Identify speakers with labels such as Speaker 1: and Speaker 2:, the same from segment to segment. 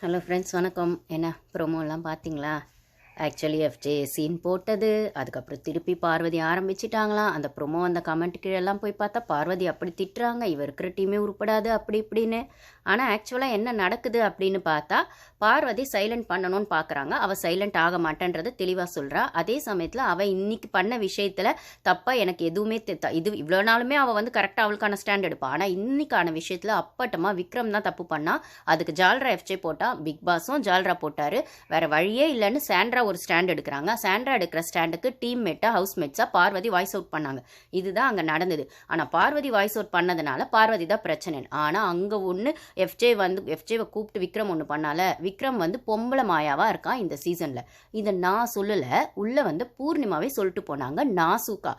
Speaker 1: Hello friends வணக்கம். என்ன ப்ரோமோலாம் பார்த்தீங்களா? ஆக்சுவலி எஃப்ஜே சீன் போட்டது. அதுக்கப்புறம் திருப்பி பார்வதி ஆரம்பிச்சிட்டாங்களாம் அந்த ப்ரோமோ அந்த கமெண்ட் கீழெல்லாம் போய் பார்த்தா பார்வதி அப்படி திட்டுறாங்க. இவர் இருக்கிற டீமே உருப்படாது அப்படி இப்படின்னு. ஆனால் ஆக்சுவலாக என்ன நடக்குது அப்படின்னு பார்த்தா பார்வதி சைலண்ட் பண்ணணும்னு பார்க்குறாங்க அவள் சைலண்ட் ஆக மாட்டேன்றதை தெளிவாக சொல்கிறா அதே சமயத்தில் அவள் இன்னைக்கு பண்ண விஷயத்தில் தப்பாக எனக்கு எதுவுமே தெ- இது இவ்வளோ நாளுமே அவள் வந்து கரெக்டாக அவளுக்கான ஸ்டாண்ட் எடுப்பாள் ஆனால் இன்னைக்கான விஷயத்தில் அப்பட்டமாக விக்ரம் தான் தப்பு பண்ணா. அதுக்கு ஜால்ரா எஃப்ஜே போட்டால் பிக் பாஸும் ஜால்ரா போட்டார். வேறு வழியே இல்லைன்னு சாண்ட்ரா ஒரு ஸ்டாண்ட் எடுக்கிறாங்க. சாண்ட்ரா எடுக்கிற ஸ்டாண்டுக்கு டீம் மேட்டாக ஹவுஸ் மேட்ஸாக பார்வதி வாய்ஸ் அவுட் பண்ணாங்க. இதுதான் அங்கே நடந்தது. ஆனால் பார்வதி வாய்ஸ் அவுட் பண்ணதுனால பார்வதி தான் பிரச்சனை. ஆனால் அங்கே ஒன்று எஃப்ஜே வந்து எஃப்ஜேவை கூப்பிட்டு விக்ரம் ஒன்று பண்ணால. விக்ரம் வந்து பொம்பளை மாயாவாக இருக்கான் இந்த சீசனில் இதை நான் சொல்லலை. உள்ளே வந்து பூர்ணிமாவே சொல்லிட்டு போனாங்க நாசூக்கா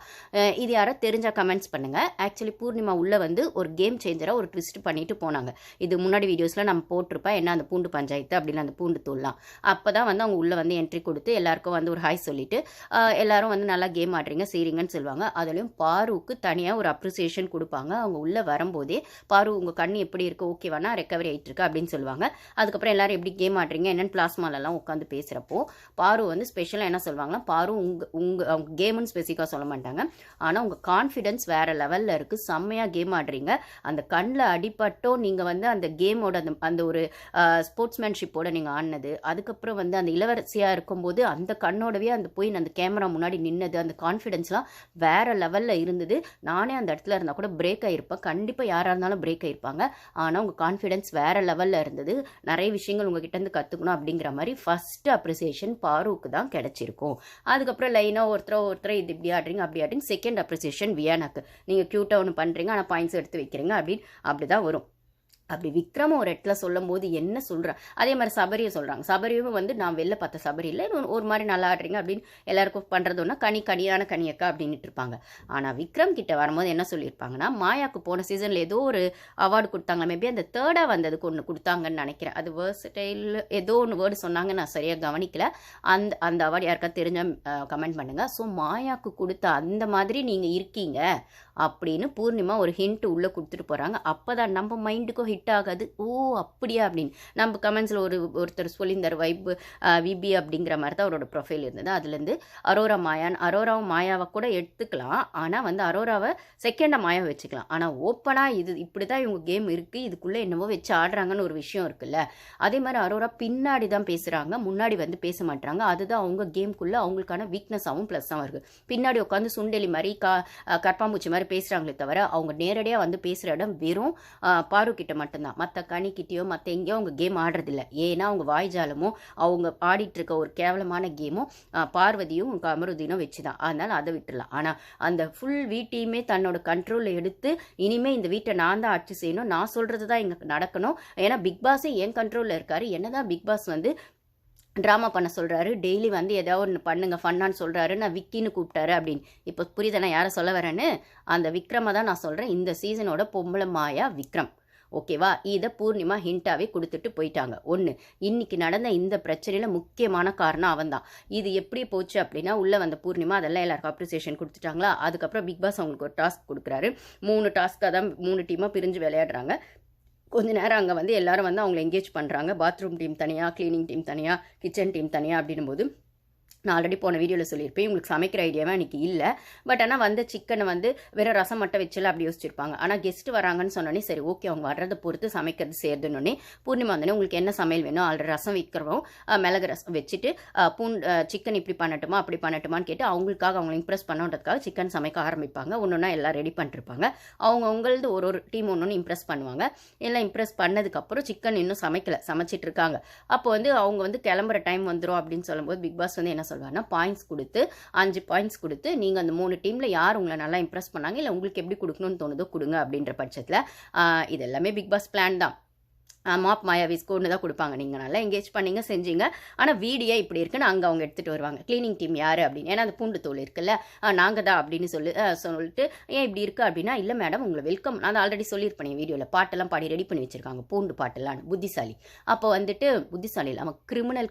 Speaker 1: இது யாரோ தெரிஞ்சால் கமெண்ட்ஸ் பண்ணுங்க. ஆக்சுவலி பூர்ணிமா உள்ளே வந்து ஒரு கேம் சேஞ்சராக ஒரு ட்விஸ்ட் பண்ணிட்டு போனாங்க. இது முன்னாடி வீடியோஸில் நம்ம போட்டிருப்பேன் என்ன அந்த பூண்டு பஞ்சாயத்து அப்படின்னு அந்த பூண்டு தூள்லாம். அப்போ தான் வந்து அவங்க உள்ளே வந்து என்ட்ரி கொடுத்து எல்லாருக்கும் வந்து ஒரு ஹாய் சொல்லிட்டு எல்லாரும் வந்து நல்லா கேம் ஆடுறீங்க செய்கிறீங்கன்னு சொல்லுவாங்க. அதுலேயும் பாருவுக்கு தனியாக ஒரு அப்ரிசியேஷன் கொடுப்பாங்க. அவங்க உள்ளே வரும்போதே பாரு உங்கள் கண் எப்படி இருக்குது ஓகேவானா ரெக்கவரி ஆகிட்டு இருக்கு அப்படின்னு சொல்லுவாங்க. அதுக்கப்புறம் எல்லாரும் எப்படி கேம் ஆடுறீங்க? என்னென்னு பிளாஸ்மாலெல்லாம் உட்காந்து பேசுகிறப்போ பாரு வந்து ஸ்பெஷலாக என்ன சொல்லுவாங்கன்னா பாரு உங்கள் உங்கள் அவங்க கேமுன்னு ஸ்பெசிஃபிக்காக சொல்ல மாட்டாங்க. ஆனால் உங்கள் கான்ஃபிடென்ஸ் வேறு லெவலில் இருக்குது செம்மையாக கேம் ஆடுறீங்க. அந்த கண்ணில் அடிபட்டோ நீங்கள் வந்து அந்த கேமோட அந்த அந்த ஒரு ஸ்போர்ட்ஸ்மேன்ஷிப்போட நீங்கள் ஆடினது அதுக்கப்புறம் வந்து அந்த இளவரசியாக இருக்கும்போது அந்த கண்ணோடவே அந்த போய் அந்த கேமரா முன்னாடி நின்னது அந்த கான்ஃபிடென்ஸ்லாம் வேற லெவலில் இருந்தது. நானே அந்த இடத்துல இருந்தால் கூட பிரேக் ஆகிருப்பேன் கண்டிப்பாக யாராக இருந்தாலும் பிரேக் ஆகிருப்பாங்க ஆனால் உங்கள் கான்ஃபிடென்ஸ் வேற லெவலில் இருந்தது. நிறைய விஷயங்கள் உங்ககிட்ட இருந்து கற்றுக்கணும் அப்படிங்கிற மாதிரி ஃபர்ஸ்ட் அப்ரிசியேஷன் பாரூக்கு தான் கிடச்சிருக்கும். அதுக்கப்புறம் லைனாக ஒருத்தர் ஒருத்தர் இது இப்படி ஆடுறீங்க அப்படி ஆடுறீங்க. செகண்ட் அப்ரிசியேஷன் வியானாக்கு நீங்கள் க்யூட்டாக ஒன்று பண்ணுறீங்க ஆனால் பாயிண்ட்ஸ் எடுத்து வைக்கிறீங்க அப்படின்னு அப்படி தான் வரும். அப்படி விக்ரம ஒரு இடத்துல சொல்லும் போது என்ன சொல்கிறா அதே மாதிரி சபரியை சொல்கிறாங்க சபரியும் வந்து நான் வெளில பார்த்த சபரி இல்லை. ஒரு- மாதிரி நல்லா ஆடுறீங்க அப்படின்னு எல்லாருக்கும் பண்ணுறது ஒன்றா கனி கனியான கனியக்கா அப்படின்ட்டு இருப்பாங்க. ஆனால் விக்ரம் கிட்ட வரும்போது என்ன சொல்லியிருப்பாங்கன்னா மாயாக்கு போன சீசனில் ஏதோ ஒரு அவார்டு கொடுத்தாங்க மேபி அந்த தேர்டாக வந்ததுக்கு ஒன்று கொடுத்தாங்கன்னு நினைக்கிறேன். அது வேர்ஸ்டைல் ஏதோ ஒன்று வேர்டு சொன்னாங்க நான் சரியாக கவனிக்கல. அந்த அந்த அவார்டு யாருக்கா தெரிஞ்ச கமெண்ட் பண்ணுங்கள் ஸோ மாயாக்கு கொடுத்த அந்த மாதிரி நீங்கள் இருக்கீங்க. அப்படின்னு பூர்ணிமா ஒரு ஹிண்ட் உள்ளே கொடுத்துட்டு போகிறாங்க அப்போ தான் நம்ம மைண்டுக்கும் ஹிட் ஆகாது. ஓ அப்படியா அப்படின்னு. நம்ம கமெண்ட்ஸில் ஒரு ஒருத்தர் சொல்லியிருந்தார் வைப் விபி அப்படிங்கிற மாதிரி தான் அவரோட ப்ரொஃபைல் இருந்தது. அதுலேருந்து அரோரா மாயான் அரோராவும் மாயாவை கூட எடுத்துக்கலாம். ஆனால் வந்து அரோராவை செகண்டாக மாயாவை வச்சுக்கலாம். ஆனால் ஓப்பனாக இது இப்படி தான் இவங்க கேம் இருக்குது இதுக்குள்ளே என்னவோ வச்சு ஆடுறாங்கன்னு ஒரு விஷயம் இருக்குல்ல. அதே மாதிரி அரோரா பின்னாடி தான் பேசுகிறாங்க முன்னாடி வந்து பேச மாட்டாங்க அதுதான் அவங்க கேம்குள்ளே அவங்களுக்கான வீக்னஸாகவும் ப்ளஸ்ஸாகவும் இருக்குது பின்னாடி உட்காந்து சுண்டெலி மாதிரி கா அஹ் கற்பாம்பூச்சி மாதிரி பேசுகிறாங்களே தவிர அவங்க நேரடியாக வந்து பேசுகிற இடம் வெறும் அஹ், பாரு கிட்ட மட்டும்தான். மற்ற கனிக்கிட்டேயோ மற்ற எங்கேயோ அவங்க கேம் ஆடுறதில்ல. ஏன்னா அவங்க வாய்ஜாலமும் அவங்க ஆடிட்டு இருக்க ஒரு கேவலமான கேமும் பார்வதியும் கமருதீனும் வச்சு தான் அதனால் அதை விட்டுடலாம் ஆனால் அந்த ஃபுல் வீட்டையுமே தன்னோட கண்ட்ரோலில் எடுத்து இனிமேல் இந்த வீட்டை நான் தான் ஆட்சி செய்யணும் நான் சொல்கிறது தான் இங்கே நடக்கணும். ஏன்னா பிக் பாஸே என் கண்ட்ரோலில் இருக்கார். என்ன தான் பிக் பாஸ் வந்து ட்ராமா பண்ண சொல்கிறாரு டெய்லி வந்து ஏதாவது ஒன்று பண்ணுங்க ஃபன்னான்னு சொல்கிறாரு நான் விக்கின்னு கூப்பிட்டாரு அப்படின்னு. இப்போ புரியுதா நான் யாரை சொல்ல வரேன்னு? அந்த விக்ரமை தான் நான் சொல்கிறேன் இந்த சீசனோட பொம்பளை மாயா விக்ரம். ஓகேவா இதை பூர்ணிமா ஹிண்ட்டாகவே கொடுத்துட்டு போயிட்டாங்க. ஒன்று இன்னைக்கு நடந்த இந்த பிரச்சனையில் முக்கியமான காரணம் அவன்தான் இது எப்படி போச்சு அப்படின்னா உள்ளே வந்த பூர்ணிமா அதெல்லாம் எல்லாருக்கும் அப்ரிசியேஷன் கொடுத்துட்டாங்களா? அதுக்கப்புறம் பிக் பாஸ் அவங்களுக்கு ஒரு டாஸ்க் கொடுக்குறாரு. மூணு டாஸ்க்காக தான் மூணு டீமாக பிரிஞ்சு விளையாடுறாங்க. கொஞ்ச நேரம் அங்கே வந்து எல்லாரும் வந்து அவங்களை என்கேஜ் பண்ணுறாங்க பாத்ரூம் டீம் தனியாக க்ளீனிங் டீம் தனியாக கிச்சன் டீம் தனியாக அப்படின்னும் போது நான் ஆல்ரெடி போன வீடியோவில் சொல்லியிருப்பேன். உங்களுக்கு சமைக்கிற ஐடியாவே அன்றைக்கி இல்லை. பட் ஆனால் வந்து சிக்கனை வந்து வெறும் ரசம் மட்டும் வச்சல அப்படி யோசிச்சிருப்பாங்க. ஆனால் கெஸ்ட் வராங்கன்னு சொன்னோன்னே சரி ஓகே அவங்க வர்றதை பொறுத்து சமைக்கிறது செய்யறதுன்னொன்னே பூர்ணிமா வந்தோடனே உங்களுக்கு என்ன சமையல் வேணும்? ஆல்ரெடி ரசம் வைக்கிறோம். மிளகு ரசம் வச்சுட்டு பூண்டு சிக்கன் இப்படி பண்ணட்டுமா? அப்படி பண்ணட்டுமான்னு கேட்டு அவங்களுக்காக அவங்களை இம்ப்ரெஸ் பண்ணுன்றதுக்காக சிக்கன் சமைக்க ஆரம்பிப்பாங்க. ஒன்று ஒன்றா எல்லாம் ரெடி பண்ணிருப்பாங்க. அவங்க உங்களது ஒரு ஒரு டீம் ஒன்று ஒன்று இம்ப்ரெஸ் பண்ணுவாங்க. எல்லாம் இம்ப்ரெஸ் பண்ணதுக்கப்புறம் சிக்கன் இன்னும் சமைக்கலை சமைச்சிட்டு இருக்காங்க. அப்போ வந்து அவங்க வந்து கிளம்புற டைம் வந்துடும் அப்படின்னு சொல்லும்போது பிக் பாஸ் வந்து என்ன சொல்வாருன்னா பாயிண்ட்ஸ் கொடுத்து அஞ்சு பாயிண்ட்ஸ் கொடுத்து நீங்கள் அந்த மூணு டீமில் யார் உங்களை நல்லா இம்ப்ரெஸ் பண்ணாங்க இல்லை உங்களுக்கு எப்படி கொடுக்கணும்னு தோணுதோ கொடுங்க அப்படின்ற பட்சத்தில் இது எல்லாமே பிக் பாஸ் பிளான் தான். மாப் மாயாவி ஸ்கோர்னு தான் கொடுப்பாங்க. நீங்கள் நல்லா எங்கேஜ் பண்ணீங்க செஞ்சீங்க. ஆனால் வீடியோ இப்படி இருக்குன்னு அங்கே அவங்க எடுத்துகிட்டு வருவாங்க. க்ளீனிங் டீம் யார் அப்படின்னு? ஏன்னா அந்த பூண்டு தோல் இருக்குல்ல நாங்கள் தான் அப்படின்னு சொல்லி சொல்லிட்டு ஏன் இப்படி இருக்குது அப்படின்னா இல்லை மேடம் உங்களை வெல்கம் நான் ஆல்ரெடி சொல்லியிருப்பேன் வீடியோவில் பாட்டெல்லாம் பாடி ரெடி பண்ணி வச்சுருக்காங்க பூண்டு பாட்டெல்லாம். புத்திசாலி. அப்போ வந்துட்டு புத்திசாலி இல்லாமல் கிரிமினல்